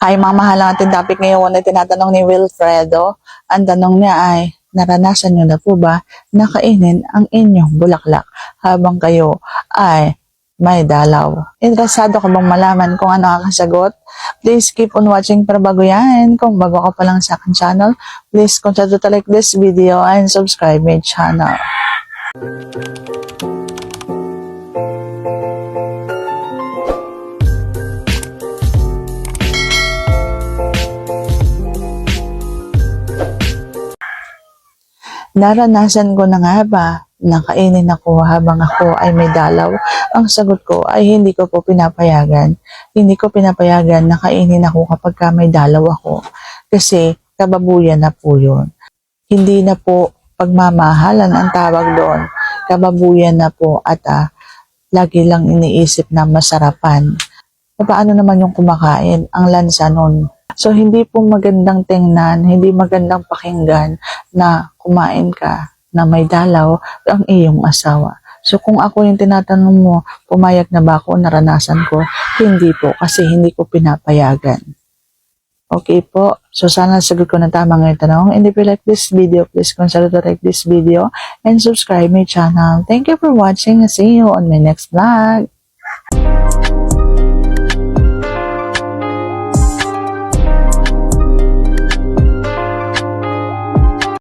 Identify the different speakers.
Speaker 1: Ay, mga mahal ang ating topic ngayon ay tinatanong ni Wilfredo. Ang tanong niya ay, naranasan niyo na po ba na kainin ang inyong bulaklak habang kayo ay may dalaw? Interesado ka bang malaman kung ano ang sagot? Please keep on watching para bago yan. Kung bago ka pa lang sa akin channel, please consider to like this video and subscribe my channel. Naranasan ko na nga ba na kainin ako habang ako ay may dalaw? Ang sagot ko ay hindi ko po pinapayagan. Hindi ko pinapayagan na kainin ako kapag ka may dalaw ako. Kasi kababuyan na po yun. Hindi na po pagmamahalan ang tawag doon. Kababuyan na po at ah, lagi lang iniisip na masarapan. Paano naman yung kumakain? Ang lansa nun. So, hindi po magandang tingnan, hindi magandang pakinggan na kumain ka na may dalaw ang iyong asawa. So, kung ako yung tinatanong mo, pumayag na ba ako, naranasan ko? Hindi po, kasi hindi ko pinapayagan. Okay po. So, sana sagot ko na tama ngayong tanong. And if you like this video, please consider to like this video and subscribe my channel. Thank you for watching. See you on my next vlog.